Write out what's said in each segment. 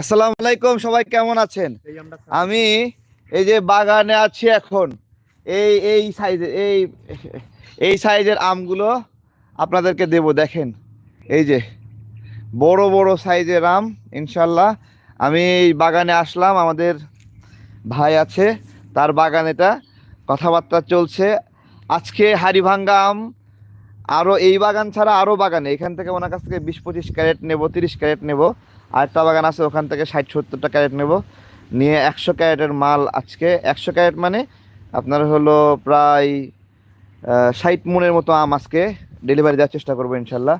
আসসালামু আলাইকুম সবাই কেমন আছেন? আমি এই যে বাগানে আছি এখন এই এই সাইজের এই এই সাইজের আমগুলো আপনাদেরকে দেব দেখেন। এই যে বড় বড় সাইজের আম ইনশাল্লাহ। আমি এই বাগানে আসলাম আমাদের ভাই আছে তার বাগানেটা কথাবার্তা চলছে। আজকে হাড়িভাঙ্গা আম আরও এই বাগান ছাড়া আরও বাগানে এখান থেকে ওনার কাছ থেকে বিশ পঁচিশ ক্যারেট নেব তিরিশ ক্যারেট নেব। আরেকটা বাগান আছে ওখান থেকে ষাট সত্তরটা ক্যারেট নেব। নিয়ে একশো ক্যারেটের মাল আজকে। একশো ক্যারেট মানে আপনার হলো প্রায় ষাট মনের মতো আম আজকে ডেলিভারি দেওয়ার চেষ্টা করব ইনশাল্লাহ।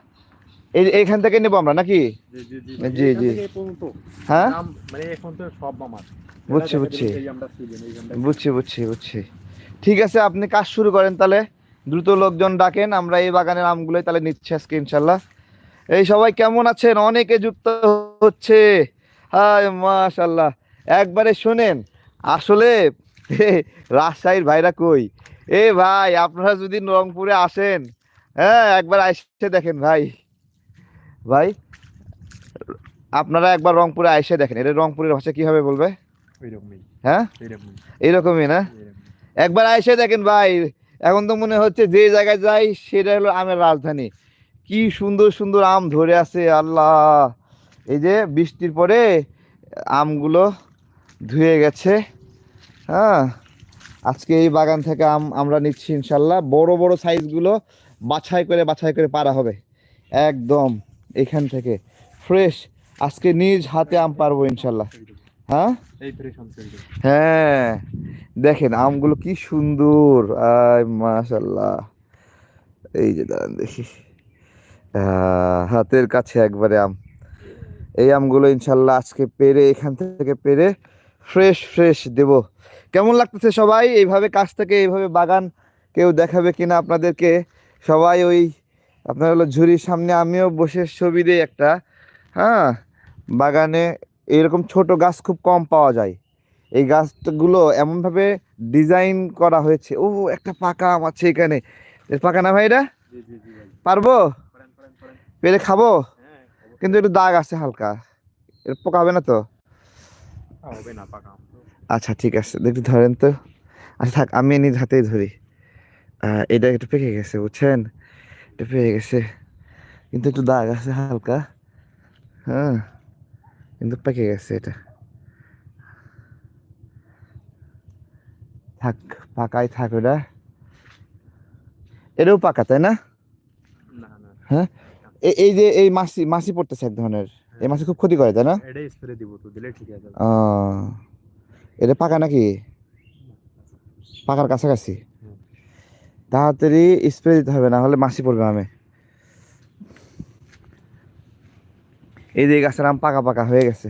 এই এইখান থেকে নেব আমরা নাকি? জি, জি। হ্যাঁ? মানে বুঝছি বুঝছি। বুঝছি বুঝছি বুঝছি। ঠিক আছে আপনি কাজ শুরু করেন তাহলে। দ্রুত লোকজন ডাকেন আমরা এই বাগানের আমগুলোই তাহলে নিচ্ছি আজকে ইনশাল্লাহ। এই সবাই কেমন আছেন? অনেকে যুক্ত হচ্ছে। হায় মাশাল্লাহ একবারে শোনেন আসলে রাজশাহীর ভাইরা কই? এ ভাই আপনারা যদি রংপুরে আসেন হ্যাঁ একবার এসে দেখেন ভাই। ভাই আপনারা একবার রংপুরে এসে দেখেন এটা রংপুরের ভাষা কীভাবে বলবে? হ্যাঁ? এইরকমই না? একবার এসে দেখেন ভাই এখন তো মনে হচ্ছে যে জায়গায় যাই সেটা হলো আমের রাজধানী। কি সুন্দর সুন্দর আম ধরে আছে আল্লাহ! এই যে বৃষ্টির পরে আমগুলো ধুয়ে গেছে হ্যাঁ? আজকে এই বাগান থেকে আম আমরা নিচ্ছি ইনশাল্লাহ। বড় বড় সাইজগুলো বাছাই করে বাছাই করে পারা হবে। একদম এখান থেকে। ফ্রেশ। আজকে নিজ হাতে আম পারব ইনশাল্লাহ। হ্যাঁ? হ্যাঁ। দেখেন আমগুলো কি সুন্দর। আয় মাশাল্লাহ। এই যে দাঁড়ান দেখি। হাতের কাছে একবারে আম। এই আমগুলো ইনশাল্লাহ আজকে পেরে এখান থেকে পেরে ফ্রেশ ফ্রেশ দেব। কেমন লাগতেছে সবাই? এইভাবে কাছ থেকে এইভাবে বাগান কেউ দেখাবে কিনা আপনাদেরকে? সবাই ওই আপনার হলো ঝুড়ির সামনে আমিও বসে ছবি দিই একটা। হ্যাঁ বাগানে এরকম ছোট গাছ খুব কম পাওয়া যায়। এই গাছগুলো এমনভাবে ডিজাইন করা হয়েছে। ও একটা পাকা আম আছে এখানে। পাকা না ভাই এটা? পারব? পেরে খাব। কিন্তু একটু দাগ আছে হালকা। এর পোকা হবে না তো? হবে না পাকা আচ্ছা ঠিক আছে। একটু ধরেন তো। আচ্ছা থাক আমি নিজ হাতেই ধরি। এটা একটু পেকে গেছে বুঝছেন? এটা পেকে গেছে। কিন্তু একটু দাগ আছে হালকা। হ্যাঁ কিন্তু পেকে গেছে এটা। থাক পাকাই থাক ওটা। এটাও পাকা তাই না। হ্যাঁ? এই যে এই মাছি মাছি পড়তেছে এক ধরনের। এই মাছি খুব ক্ষতি করে তাই না? এটাই স্প্রে দিব তো দিলে ঠিক আছে এটা পাকা নাকি? পাকার কাছাকাছি। হুম। তাড়াতাড়ি স্প্রে দিতে হবে না হলে মাছি পড়বে আমি এই যে গাছের আম পাকা পাকা হয়ে গেছে।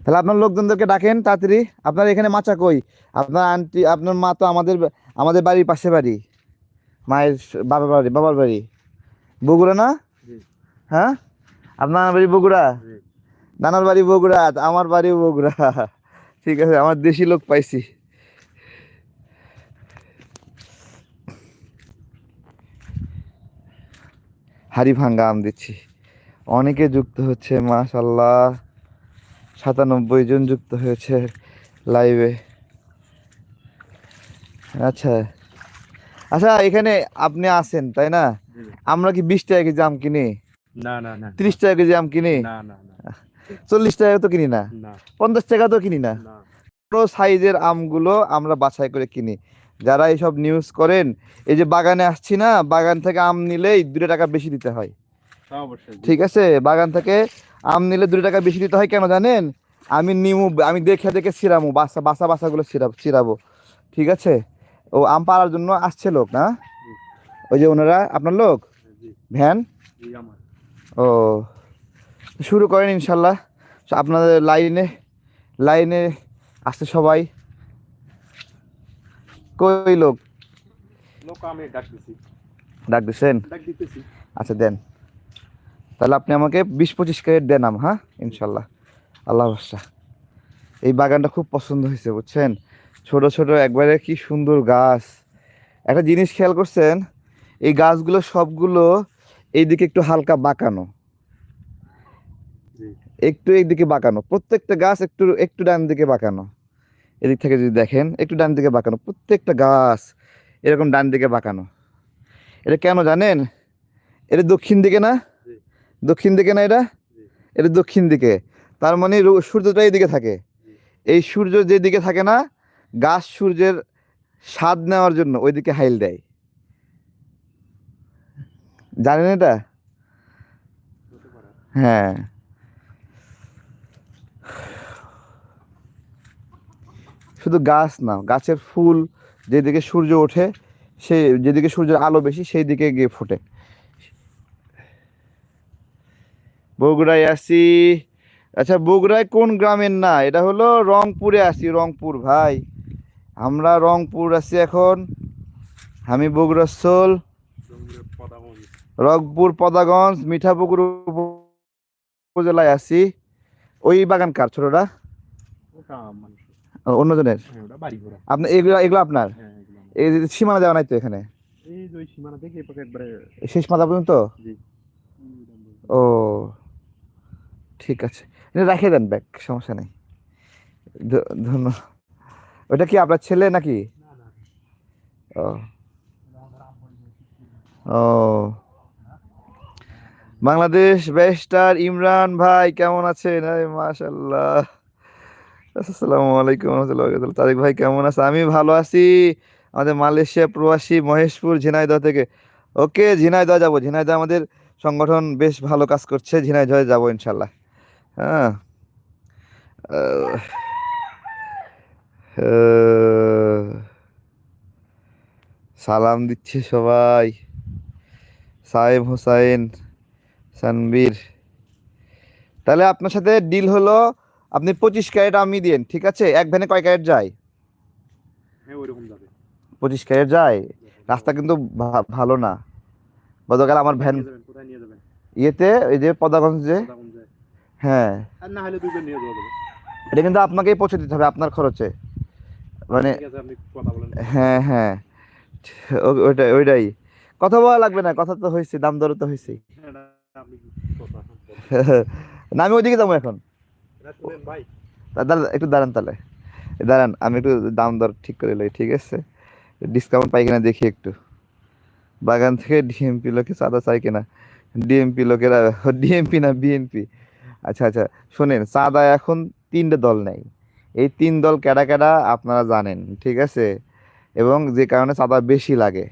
তাহলে আপনার লোকজনদেরকে ডাকেন তাড়াতাড়ি। আপনার এখানে মাচা কই? আপনার আন্টি আপনার মা তো আমাদের আমাদের বাড়ির পাশে বাড়ি। মায়ের বাবার বাড়ি বাবার বাড়ি? বগুড়া না? হ্যাঁ? আপনার বাড়ি বগুড়া? নানার বাড়ি বগুড়া আমার বাড়ি বগুড়া। ঠিক আছে আমার দেশি লোক পাইছি। হাড়ি ভাঙ্গা আম দিচ্ছি। অনেকে যুক্ত হচ্ছে মাশাল্লাহ। সাতানব্বই জন যুক্ত হয়েছে লাইভে আচ্ছা। আচ্ছা এখানে আপনি আছেন তাই না? আমরা কি বিশ টাকা কেজি আম কিনি? না না না তিরিশ টাকা কেজি আম কিনি? না না না। চল্লিশ টাকা তো কিনি না? পঞ্চাশ টাকা তো কিনি না? বড় সাইজের আমগুলো আমরা বাছাই করে কিনি। যারা এইসব নিউজ করেন এই যে বাগানে আসছি না বাগান থেকে আম নিলেই দুটো টাকা বেশি দিতে হয়। ঠিক আছে? বাগান থেকে আম নিলে দুটো টাকা বেশি দিতে হয় কেন জানেন? আমি নিমু আমি দেখে দেখে ছিড়ামু বাসা বাসা বাসাগুলো ছিড়াবো ছিড়াবো। ঠিক আছে? ও আম পাড়ার জন্য আসছে লোক না? ওই যে ওনারা আপনার লোক? ভ্যান? ও শুরু করেন ইনশাল্লাহ। আপনাদের লাইনে লাইনে আসছে সবাই। কই লোক? ডাক দিচ্ছেন আচ্ছা দেন। তাহলে আপনি আমাকে বিশ পঁচিশ ক্যারেট দেন আম হ্যাঁ? ইনশাল্লাহ। আল্লাহ ভরসা। এই বাগানটা খুব পছন্দ হয়েছে বুঝছেন? ছোট ছোট একবারে কি সুন্দর গাছ। একটা জিনিস খেয়াল করছেন এই গাছগুলো সবগুলো এইদিকে একটু হালকা বাঁকানো। একটু এইদিকে বাঁকানো। প্রত্যেকটা গাছ একটু একটু ডান দিকে বাঁকানো। এদিক থেকে যদি দেখেন একটু ডান দিকে বাঁকানো। প্রত্যেকটা গাছ এরকম ডান দিকে বাঁকানো। এটা কেন জানেন? এটা দক্ষিণ দিকে না? দক্ষিণ দিকে না এটা? এটা দক্ষিণ দিকে। তার মানে সূর্যটা এইদিকে থাকে। এই সূর্য যেদিকে থাকে না গাছ সূর্যের স্বাদ নেওয়ার জন্য ওইদিকে হাইল দেয়। জানেন এটা? হ্যাঁ। শুধু গাছ না, গাছের ফুল যেদিকে সূর্য ওঠে সে যেদিকে সূর্যের আলো বেশি সেই দিকে গিয়ে ফোটে। বগুড়ায় আসি। আচ্ছা বগুড়ায় কোন গ্রামের না? এটা হলো রংপুরে আসি, রংপুর ভাই। আমরা রংপুর আছি এখন। আমি পদাগঞ্জ রংপুর পদাগঞ্জ মিঠাপুকুর উপজেলায় আছি। ওই বাগান কার ছোটটা অন্যজনের? হ্যাঁ আপনার এগুলো এগুলো আপনার? হ্যাঁ। এই সীমানা দেওয়া নাই তো এখানে? শেষ মাথা পর্যন্ত? ও ঠিক আছে। রাখে দেন ব্যাগ সমস্যা নেই। ধন্যবাদ। ওটা কি আপনার ছেলে নাকি? ও। ও। বাংলাদেশ বেস্টার ইমরান ভাই কেমন আছেন? আরে মাশাল্লাহ আসসালামু আলাইকুম রহমতুল্লাহ। তারেক ভাই কেমন আছে? আমি ভালো আছি। আমাদের মালয়েশিয়া প্রবাসী মহেশপুর ঝিনাইদহ থেকে। ওকে ঝিনাইদহ যাব। ঝিনাইদহ আমাদের সংগঠন বেশ ভালো কাজ করছে। ঝিনাইদহ যাব ইনশাল্লাহ হ্যাঁ। সালাম দিচ্ছে সবাই। সাহেব হোসাইন সানবীর। তাহলে আপনার সাথে ডিল হলো আপনি পঁচিশ ক্যারেট আমি দিন ঠিক আছে? এক ভ্যানে কয় ক্যারেট যায়? হ্যাঁ পঁচিশ ক্যারেট যায়? রাস্তা কিন্তু ভালো না। গতকাল আমার ভ্যান ইয়েতে ওই যে পদাগঞ্জে। হ্যাঁ। এটা কিন্তু আপনাকেই পৌঁছে দিতে হবে আপনার খরচে। মানে হ্যাঁ হ্যাঁ। ওইটাই ওইটাই। কথা বলা লাগবে না কথা তো হয়েছে দাম দর তো হয়েছে হ্যাঁ, না, আমি ওইদিকে যাব এখন। একটু দাঁড়ান তাহলে। দাঁড়ান আমি একটু দাম দর ঠিক করে লই ঠিক আছে? ডিসকাউন্ট পাই কিনা দেখি একটু। বাগান থেকে ডিএমপি লোকে চাঁদা চাই কিনা? ডিএমপি লোকেরা ডিএমপি না বিএনপি আচ্ছা আচ্ছা শোনেন চাঁদা এখন তিনটে দল নেই এই তিন দল কেডা কেডা আপনারা জানেন, ঠিক আছে? এবং যে কারণে চাঁদা বেশি লাগে।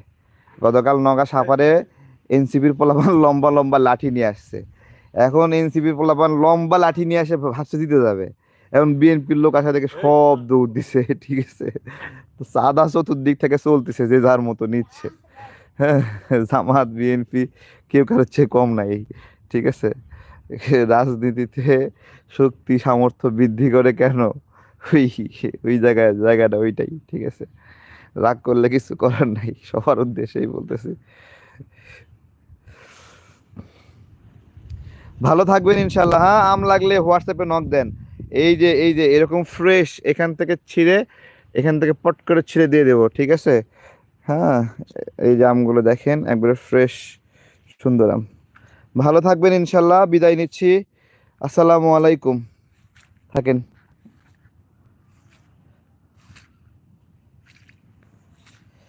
গতকাল নগা সাপারে এনসিপির পোলাপান লম্বা লম্বা লাঠি নিয়ে আসছে। এখন এনসিপির পোলাপান লম্বা লাঠি নিয়ে আসে, ভাবছে দিতে যাবে। এখন বিএনপির লোক আসা থেকে সব দৌড় দিছে, ঠিক আছে? তো সাদা চতুর্দিক থেকে চলতেছে, যে যার মতো নিচ্ছে। হ্যাঁ জামাত, বিএনপি, কেউ কারোর চেয়ে কম নাই, ঠিক আছে? রাজনীতিতে শক্তি, সামর্থ্য বৃদ্ধি করে কেন? ওই ওই জায়গায়, জায়গাটা ওইটাই, ঠিক আছে? রাগ করলে কিছু করার নাই, সবার উদ্দেশ্যেই বলতেছি। ভালো থাকবেন ইনশাল্লাহ হ্যাঁ? আম লাগলে হোয়াটসঅ্যাপে নক দেন। এই যে এই যে, এরকম ফ্রেশ এখান থেকে ছিঁড়ে, এখান থেকে পট করে ছিঁড়ে দিয়ে দেবো, ঠিক আছে? হ্যাঁ এই যে আমগুলো দেখেন, একবারে ফ্রেশ সুন্দর আম। ভালো থাকবেন ইনশাল্লাহ বিদায় নিচ্ছি। আসসালামু আলাইকুম। থাকেন।